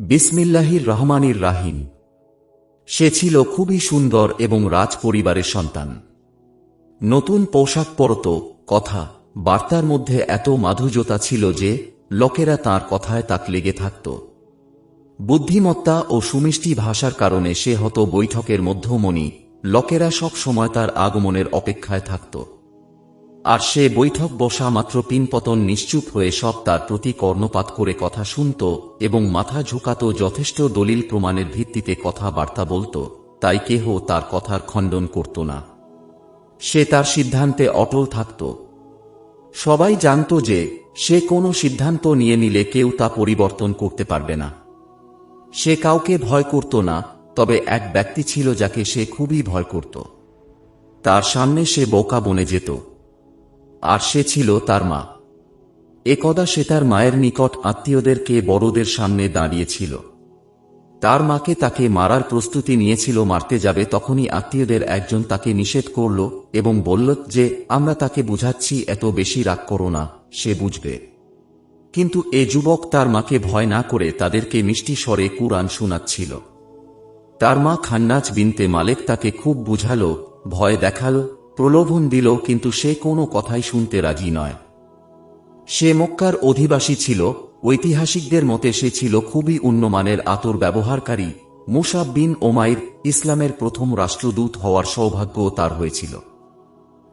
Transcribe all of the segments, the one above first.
বিসমিল্লাহির রহমানির রাহিম। সে ছিল খুবই সুন্দর এবং রাজ পরিবারের সন্তান। নতুন পোশাক পরত, কথা, বার্তার মধ্যে এত মাধুর্যতা ছিল যে লোকেরা তার কথায় তাক লেগে থাকত। বুদ্ধিমত্তা ও সুমিষ্টি ভাষার কারণে সে হত বৈঠকের মধ্যমণি, লোকেরা সব সময় তার আগমনের অপেক্ষায় থাকত। আর সে বৈঠক বসা মাত্র পিনপতন নিশ্চুপ হয়ে সব তার প্রতি কর্ণপাত করে কথা শুনত এবং মাথা ঝুঁকাত যথেষ্ট দলিল প্রমাণের ভিত্তিতে কথাবার্তা বলত, তাই কেহ তার কথার খণ্ডন করত না। সে তার সিদ্ধান্তে অটল থাকত। সবাই জানত যে সে কোনো সিদ্ধান্ত নিয়ে নিলে কেউ তা পরিবর্তন করতে পারবে না। সে কাউকে ভয় করত না, তবে এক ব্যক্তি ছিল যাকে সে খুবই ভয় করত। তার সামনে সে বোকা বনে যেত। আর সে ছিল তার মা। একদা সে তার মায়ের নিকট আত্মীয়দেরকে বড়দের সামনে দাঁড়িয়েছিল। তার মাকে তাকে মারার প্রস্তুতি নিয়েছিল, মারতে যাবে, তখনই আত্মীয়দের একজন তাকে নিষেধ করল এবং বলল যে, আমরা তাকে বুঝাচ্ছি, এত বেশি রাগ করো না, সে বুঝবে। কিন্তু এ যুবক তার মাকে ভয় না করে তাদেরকে মিষ্টি স্বরে কুরআন শোনাচ্ছিল। তার মা খান্নাজ বিনতে মালেক তাকে খুব বুঝালো, ভয় দেখাল প্রলোভন দিল, কিন্তু সে কোনো কথাই শুনতে রাজি নয়। সে মক্কার অধিবাসী ছিল, ঐতিহাসিকদের মতে সে ছিল খুবই উন্নমানের আতর ব্যবহারকারী। মুসাব বিন ওমাইর ইসলামের প্রথম রাষ্ট্রদূত হওয়ার সৌভাগ্য তার হয়েছিল।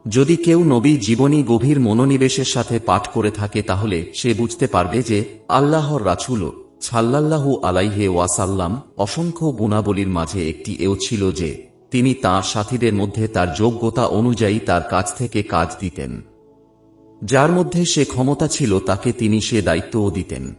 যদি কেউ নবী জীবনী গভীর মনোনিবেশের সাথে পাঠ করে থাকে, তাহলে সে বুঝতে পারবে যে আল্লাহর রাছুল ছাল্লাল্লাহু আলাইহে ওয়াসাল্লাম অসংখ্য গুণাবলীর মাঝে একটি এও ছিল যে তিনি তাঁর সাথীদের মধ্যে তার যোগ্যতা অনুযায়ী তার কাছ থেকে কাজ দিতেন। যার মধ্যে সে ক্ষমতা ছিল তাকে তিনি সে দায়িত্বও দিতেন।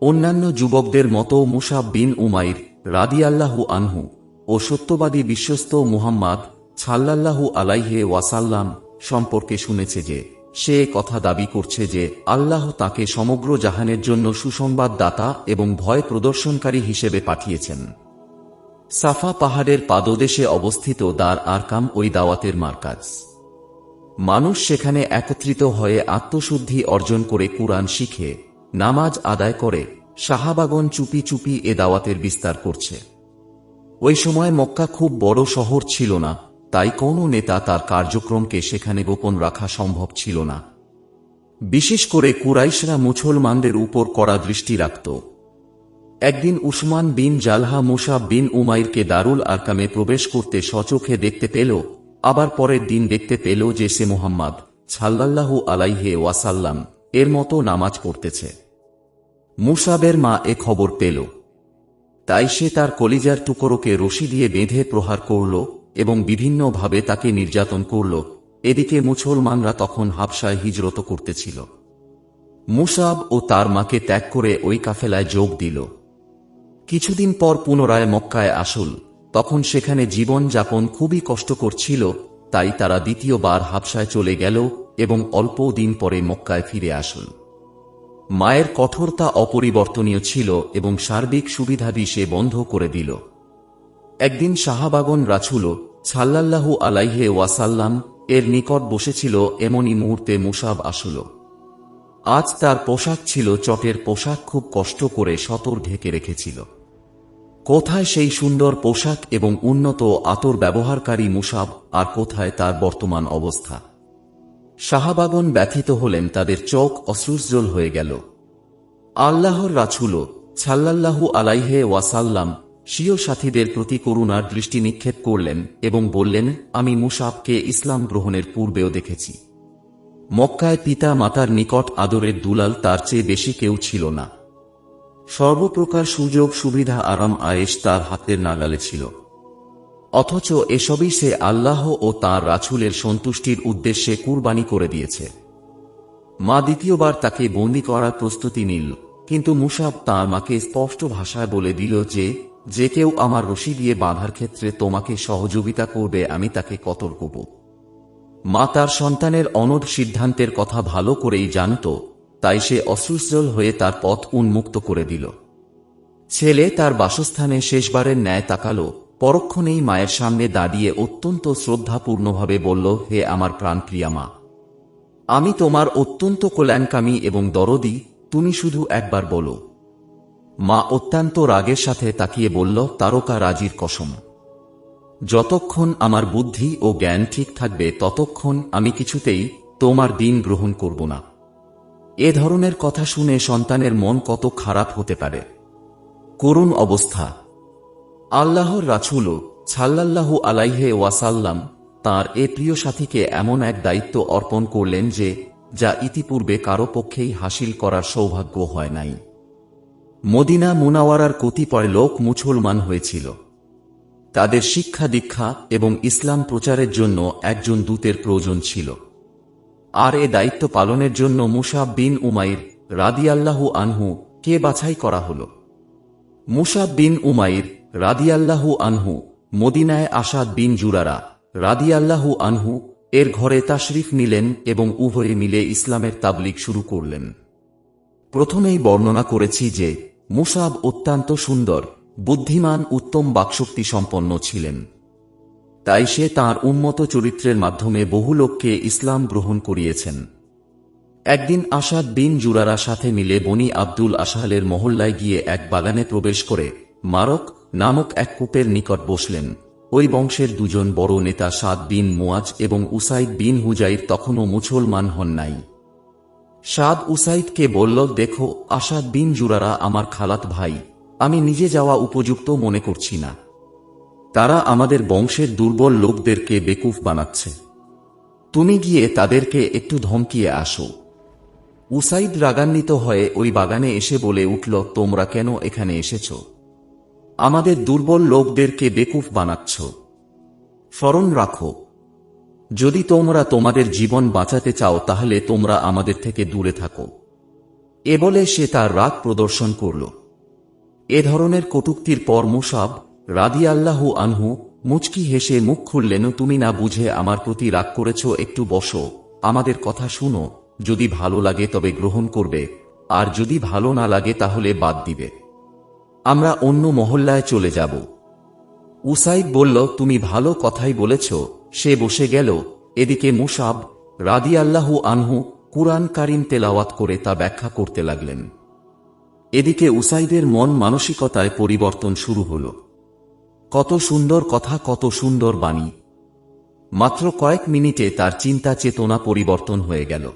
অন্যান্য যুবকদের মতো মুসাব বিন উমাইর রাদিয়াল্লাহু আনহু ও সত্যবাদী বিশ্বস্ত মুহাম্মদ ছাল্লাল্লাহু আলাইহে ওয়াসাল্লাম সম্পর্কে শুনেছে যে, সে কথা দাবি করছে যে, আল্লাহ তাকে সমগ্র জাহানের জন্য সুসংবাদদাতা এবং ভয় প্রদর্শনকারী হিসেবে পাঠিয়েছেন। সাফা পাহাড়ের পাদদেশে অবস্থিত দার আরকাম ওই দাওয়াতের মার্কাজ। মানুষ সেখানে একত্রিত হয়ে আত্মশুদ্ধি অর্জন করে কুরআন শিখে, নামাজ আদায় করে, শাহাবাগন চুপি চুপি এ দাওয়াতের বিস্তার করছে। ওই সময় মক্কা খুব বড় শহর ছিল না, তাই কোনো নেতা তার কার্যক্রমকে সেখানে গোপন রাখা সম্ভব ছিল না। বিশেষ করে কুরাইশরা মুসলমানদের উপর কড়া দৃষ্টি রাখত। একদিন উসমান বিন জালহা মুসা বিন উমাইরকে দারুল আরকামে প্রবেশ করতে সচোখে দেখতে পেল, আবার পরের দিন দেখতে পেল যে সে মোহাম্মদ ছাল্লাল্লাহু আলাইহে ওয়াসাল্লাম এর মতো নামাজ পড়তেছে। মুসাবের মা এ খবর পেল। তাই সে তার কলিজার টুকরোকে রশি দিয়ে বেঁধে প্রহার করল এবং বিভিন্নভাবে তাকে নির্যাতন করল। এদিকে মুসলমানরা তখন হাবসায় হিজরত করতেছিল। মুসাব ও তার মাকে ত্যাগ করে ওই কাফেলায় যোগ দিল। কিছুদিন পর পুনরায় মক্কায় আসল তখন সেখানে জীবন যাপন খুবই কষ্টকর ছিল, তাই তারা দ্বিতীয়বার হাবসায় চলে গেল এবং অল্প দিন পরে মক্কায় ফিরে আসল মায়ের কঠোরতা অপরিবর্তনীয় ছিল এবং সার্বিক সুবিধাদি সে বন্ধ করে দিল। একদিন শাহাবাগন রাছুল ছাল্লাল্লাহু আলাইহে ওয়াসাল্লাম এর নিকট বসেছিল, এমনই মুহূর্তে মুসাব আসল। আজ তার পোশাক ছিল চটের পোশাক, খুব কষ্ট করে সতর ঢেকে রেখেছিল। কোথায় সেই সুন্দর পোশাক এবং উন্নত আতর ব্যবহারকারী মুসাব, আর কোথায় তার বর্তমান অবস্থা? শাহাবাগন ব্যথিত হলেন, তাদের চোখ অশ্রুজ্জ্বল হয়ে গেল। আল্লাহর রাছুল ছাল্লাল্লাহু আলাইহে ওয়াসাল্লাম স্বীয় সাথীদের প্রতি করুণার দৃষ্টি নিক্ষেপ করলেন এবং বললেন, আমি মুসাবকে ইসলাম গ্রহণের পূর্বেও দেখেছি। মক্কায় পিতা মাতার নিকট আদরের দুলাল তার চেয়ে বেশি কেউ ছিল না। সর্বপ্রকার সুযোগ, সুবিধা, আরাম, আয়েশ তার হাতের নাগালে ছিল। অথচ এসবই সে আল্লাহ ও তার রাছুলের সন্তুষ্টির উদ্দেশ্যে কুরবানি করে দিয়েছে। মা দ্বিতীয়বার তাকে বন্দি করার প্রস্তুতি নিল, কিন্তু মুসাব তার মাকে স্পষ্ট ভাষায় বলে দিল যে যে কেউ আমার রশি দিয়ে বাঁধার ক্ষেত্রে তোমাকে সহযোগিতা করবে, আমি তাকে কতল করব। মা তার সন্তানের অনড সিদ্ধান্তের কথা ভালো করেই জানত, তাই সে অশ্রুজ্জ্বল হয়ে তার পথ উন্মুক্ত করে দিল। ছেলে তার বাসস্থানে শেষবারের ন্যায় তাকালো, পরক্ষণেই মায়ের সামনে দাঁড়িয়ে অত্যন্ত শ্রদ্ধাপূর্ণভাবে বলল, হে আমার প্রাণপ্রিয়া মা, আমি তোমার অত্যন্ত কল্যাণকামী এবং দরদি, তুমি শুধু একবার বলো। মা অত্যন্ত রাগের সাথে তাকিয়ে বলল, তারকা রাজির কসম। যতক্ষণ আমার বুদ্ধি ও জ্ঞান ঠিক থাকবে, ততক্ষণ আমি কিছুতেই তোমার দিন গ্রহণ করব না। এ ধরনের কথা শুনে সন্তানের মন কত খারাপ হতে পারে। করুণ অবস্থা। আল্লাহর রাছুল ছাল্লাল্লাহু আলাইহে ওয়াসাল্লাম তার এ প্রিয় সাথীকে এমন এক দায়িত্ব অর্পণ করলেন যে, যা ইতিপূর্বে কারও পক্ষেই হাসিল করার সৌভাগ্য হয় নাই। মদিনা মুনাওয়ারার কতিপয় লোক মুসলমান হয়েছিল। তাদের শিক্ষা দীক্ষা এবং ইসলাম প্রচারের জন্য একজন দূতের প্রয়োজন ছিল। আর এ দায়িত্ব পালনের জন্য মুসাব বিন উমাইর রাদিয়াল্লাহু আনহু কে বাছাই করা হল। মুসাব বিন উমাইর রাদিয়াল্লাহু আনহু মদিনায় আসাদ বিন জুরারা রাদিয়াল্লাহু আনহু এর ঘরে তাশরিফ নিলেন এবং উভয়ে মিলে ইসলামের তাবলিক শুরু করলেন। প্রথমেই বর্ণনা করেছি যে মুসাব অত্যন্ত সুন্দর বুদ্ধিমান উত্তম বাকশক্তি সম্পন্ন ছিলেন। তাই সে তাঁর উন্মত চরিত্রের মাধ্যমে বহু লোককে ইসলাম গ্রহণ করিয়েছেন। একদিন আসাদ বিন জুরারা সাথে মিলে বনি আব্দুল আসাহালের মহল্লায় গিয়ে এক বাগানে প্রবেশ করে মারক নামক এক কূপের নিকট বসলেন। ওই বংশের দুজন বড় নেতা সাদ বিন মুয়াজ এবং উসাইদ বিন হুজাইর তখনও মুসলমান হন নাই। সাদ উসাইদকে বলল, দেখো, আসাদ বিন জুরারা আমার খালাত ভাই। আমি নিজে যাওয়া উপযুক্ত মনে করছি না। তারা আমাদের বংশের দুর্বল লোকদেরকে বেকুফ বানাচ্ছে। তুমি গিয়ে তাদেরকে একটু ধমকিয়ে আসো। উসাইদ রাগান্বিত হয়ে ওই বাগানে এসে বলে উঠল, তোমরা কেন এখানে এসেছ? আমাদের দুর্বল লোকদেরকে বেকুফ বানাচ্ছ। স্মরণ রাখো, যদি তোমরা তোমাদের জীবন বাঁচাতে চাও, তাহলে তোমরা আমাদের থেকে দূরে থাকো। এ বলে সে তার রাগ প্রদর্শন করল। এ ধরনের কটুক্তির পর মুসাব রাদি আল্লাহু আনহু মুচকি হেসে মুখ খুললেন, তুমি না বুঝে আমার প্রতি রাগ করেছ, একটু বসো। আমাদের কথা শুনো। যদি ভালো লাগে তবে গ্রহণ করবে। আর যদি ভালো না লাগে তাহলে বাদ দিবে। আমরা অন্য মহল্লায় চলে যাব। উসাইদ বলল, তুমি ভালো কথাই বলেছ। সে বসে গেল। এদিকে মুসাব রাদি আল্লাহু আনহু কুরআন কারিম তেলাওয়াত করে তা ব্যাখ্যা করতে লাগলেন। এদিকে উসাইদের মন মানসিকতায় পরিবর্তন শুরু হল। কত সুন্দর কথা, কত সুন্দর বাণী। মাত্র কয়েক মিনিটে তার চিন্তা চেতনা পরিবর্তন হয়ে গেল।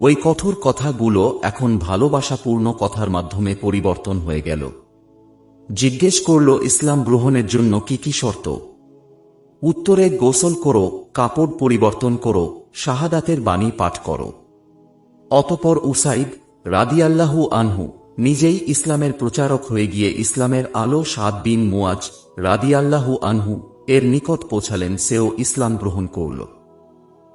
ওই কঠোর কথাগুলো এখন ভালোবাসাপূর্ণ কথার মাধ্যমে পরিবর্তন হয়ে গেল। জিজ্ঞেস করল, ইসলাম গ্রহণের জন্য কি কি শর্ত? উত্তরে, গোসল করো, কাপড় পরিবর্তন করো, শাহাদাতের বাণী পাঠ করো। অতপর উসাইদ রাদিয়াল্লাহু আনহু নিজেই ইসলামের প্রচারক হয়ে গিয়ে ইসলামের আলো সাদ বিন মুয়াজ রাদিয়াল্লাহু আনহু এর নিকট পৌঁছালেন, সেও ইসলাম গ্রহণ করল।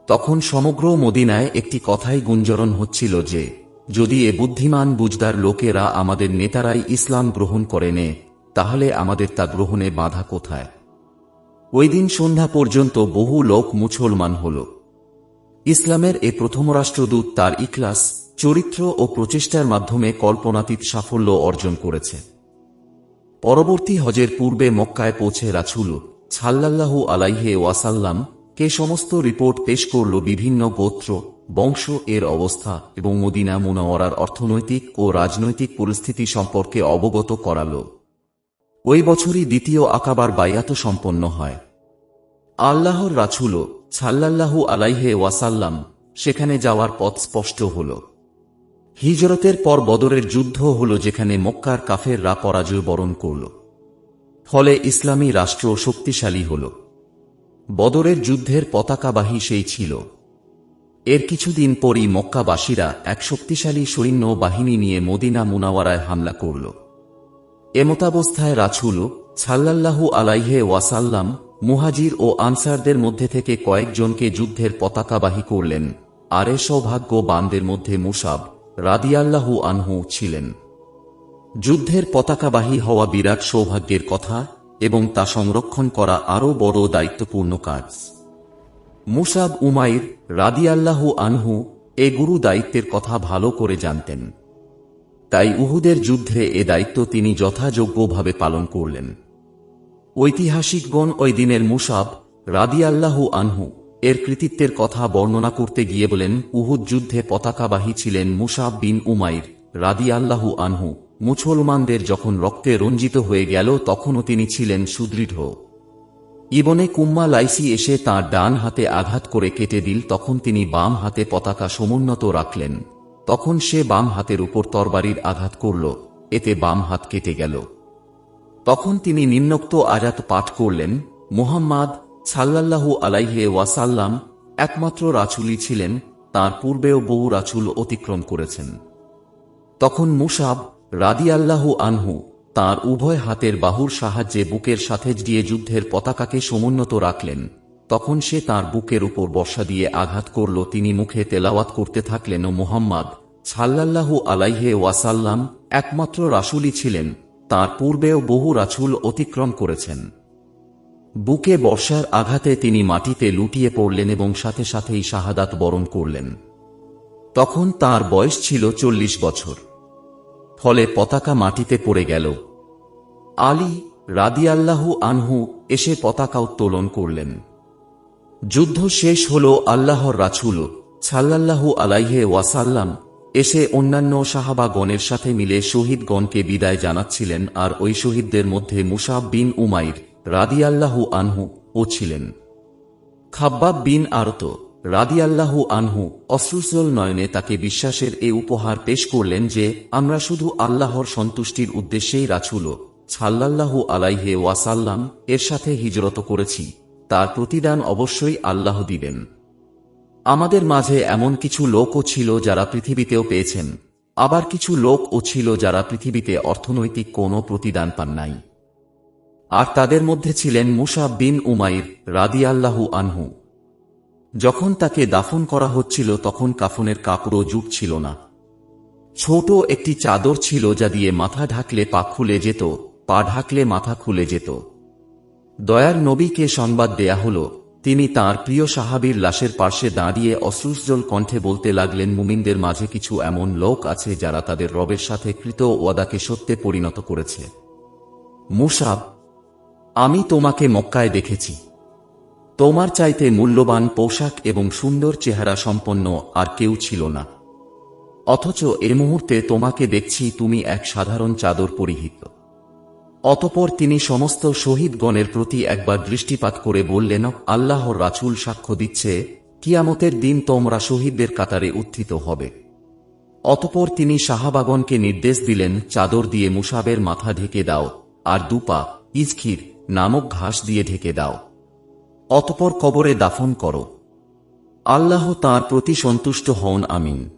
তখন সমগ্র মদিনায় একটি কথাই গুঞ্জরণ হচ্ছিল যে, যদি এ বুদ্ধিমান বুঝদার লোকেরা আমাদের নেতারাই ইসলাম গ্রহণ করে নে, তাহলে আমাদের তা গ্রহণে বাধা কোথায়? ওই দিন সন্ধ্যা পর্যন্ত বহু লোক মুসলমান হল। ইসলামের এ প্রথম রাষ্ট্রদূত তার ইকলাস চরিত্র ও প্রচেষ্টার মাধ্যমে কল্পনাতীত সাফল্য অর্জন করেছে। পরবর্তী হজের পূর্বে মক্কায় পৌঁছে রাছুল ছাল্লাল্লাহু আলাইহে ওয়াসাল্লাম কে সমস্ত রিপোর্ট পেশ করল বিভিন্ন গোত্র, বংশ, এর অবস্থা এবং মদিনা মুনাওয়ারার অর্থনৈতিক ও রাজনৈতিক পরিস্থিতি সম্পর্কে অবগত করাল। ওই বছরই দ্বিতীয় আকাবার বায়াত সম্পন্ন হয়। আল্লাহর রাছুল ছাল্লাল্লাহু আলাইহে ওয়াসাল্লাম সেখানে যাওয়ার পথ স্পষ্ট হল। হিজরতের পর বদরের যুদ্ধ হল যেখানে মক্কার কাফেররা পরাজয় বরণ করল। ফলে ইসলামী রাষ্ট্র শক্তিশালী হল। বদরের যুদ্ধের পতাকাবাহী সেই ছিল। এর কিছুদিন পরই মক্কাবাসীরা এক শক্তিশালী সৈন্য বাহিনী নিয়ে মদিনা মুনাওয়ারায় হামলা করল। এমতাবস্থায় রাছুল ছাল্লাল্লাহু আলাইহে ওয়াসাল্লাম, মুহাজির ও আনসারদের মধ্যে থেকে কয়েকজনকে যুদ্ধের পতাকাবাহী করলেন। আর এ সৌভাগ্যবানদের মধ্যে মুসাব রাদিয়াল্লাহু আনহু ছিলেন। যুদ্ধের পতাকাবাহী হওয়া বিরাট সৌভাগ্যের কথা এবং তা সংরক্ষণ করা আরও বড় দায়িত্বপূর্ণ কাজ। মুসাব উমাইর রাদিয়াল্লাহু আনহু এ গুরু দায়িত্বের কথা ভালো করে জানতেন। তাই উহুদের যুদ্ধে এ দায়িত্ব তিনি যথাযোগ্যভাবে পালন করলেন। ঐতিহাসিকগণ ওই দিনের মুসাব রাদিয়াল্লাহু আনহু এর কৃতিত্বের কথা বর্ণনা করতে গিয়ে বলেন, উহুদ যুদ্ধে পতাকাবাহী ছিলেন মুসাব বিন উমাইর রাদিয়াল্লাহু আনহু। মুসলমানদের যখন রক্তে রঞ্জিত হয়ে গেল, তখনও তিনি ছিলেন সুদৃঢ়। ইবনে কুম্মা লাইসি এসে তাঁর ডান হাতে আঘাত করে কেটে দিল, তখন তিনি বাম হাতে পতাকা সমুন্নত রাখলেন। তখন সে বাম হাতের উপর তরবারির আঘাত করল, এতে বাম হাত কেটে গেল। তখন তিনি নিম্নোক্ত আয়াত পাঠ করলেন, মুহাম্মাদ সাল্লাল্লাহু আলাইহে ওয়াসাল্লাম একমাত্র রাছুলি ছিলেন, তার পূর্বেও বহু রাছুল অতিক্রম করেছেন। তখন মুসাব রাদিয়াল্লাহু আনহু তার উভয় হাতের বাহুর সাহায্যে বুকের সাথে দিয়ে যুদ্ধের পতাকাকে সমুন্নত রাখলেন। তখন সে তার বুকের উপর বর্ষা দিয়ে আঘাত করল, তিনি মুখে তেলাওয়াত করতে থাকলেন ও মুহাম্মদ সাল্লাল্লাহু আলাইহে ওয়াসাল্লাম একমাত্র রাসুলই ছিলেন, তার পূর্বেও বহু রাছুল অতিক্রম করেছেন। বুকে বর্ষার আঘাতে তিনি মাটিতে লুটিয়ে পড়লেন এবং সাথে সাথেই শাহাদাত বরণ করলেন। তখন তার বয়স ছিল চল্লিশ বছর। ফলে পতাকা মাটিতে পড়ে গেল। আলী রাদিয়াল্লাহু আনহু এসে পতাকা উত্তোলন করলেন। যুদ্ধ শেষ হল আল্লাহর রাছুল সাল্লাল্লাহু আলাইহে ওয়াসাল্লাম এসে অন্যান্য সাহাবাগণের সাথে মিলে শহীদগণকে বিদায় জানাচ্ছিলেন আর ওই শহীদদের মধ্যে মুসাব বিন উমাইর রাদিয়াল্লাহু আনহু ও ছিলেন। খাব্বাব বিন আরত রাদিয়াল্লাহু আনহু অশ্রুসল নয়নে তাকে বিশ্বাসের এ উপহার পেশ করলেন যে, আমরা শুধু আল্লাহর সন্তুষ্টির উদ্দেশ্যেই রাছুল সাল্লাল্লাহু আলাইহে ওয়াসাল্লাম এর সাথে হিজরত করেছি। তার প্রতিদান অবশ্যই আল্লাহ দিবেন। আমাদের মাঝে এমন কিছু লোকও ছিল যারা পৃথিবীতেও পেয়েছেন। আবার কিছু লোকও ছিল যারা পৃথিবীতে অর্থনৈতিক কোনো প্রতিদান পান নাই। আর তাদের মধ্যে ছিলেন মুসা বিন উমাইর রাদিয়াল্লাহু আনহু। যখন তাকে দাফন করা হচ্ছিল তখন কাফনের কাপড়ও জুট ছিল না। ছোট একটি চাদর ছিল যা দিয়ে মাথা ঢাকলে পা খুলে যেত, পা ঢাকলে মাথা খুলে যেত। দয়ার নবীকে সংবাদ দেয়া হল, তিনি তার প্রিয় সাহাবীর লাশের পার্শ্বে দাঁড়িয়ে অশ্রুসজল কণ্ঠে বলতে লাগলেন, মুমিনদের মাঝে কিছু এমন লোক আছে যারা তাদের রবের সাথে কৃত ওয়াদাকে সত্যে পরিণত করেছে। মুসাব আমি তোমাকে মক্কায় দেখেছি। তোমার চাইতে মূল্যবান পোশাক এবং সুন্দর চেহারা সম্পন্ন আর কেউ ছিল না। অথচ এ মুহূর্তে তোমাকে দেখছি তুমি এক সাধারণ চাদর পরিহিত। অতপর তিনি সমস্ত শহীদগণের প্রতি একবার দৃষ্টিপাত করে বললেন, আল্লাহর রাচুল সাক্ষ্য দিচ্ছে, কিয়ামতের দিন তোমরা শহীদদের কাতারে উত্থিত হবে। অতপর তিনি শাহাবাগনকে নির্দেশ দিলেন, চাদর দিয়ে মুসাবের মাথা ঢেকে দাও, আর দুপা ইজখির নামক ঘাস দিয়ে ঢেকে দাও। অতপর কবরে দাফন করো। আল্লাহ তার প্রতি সন্তুষ্ট হন, আমিন।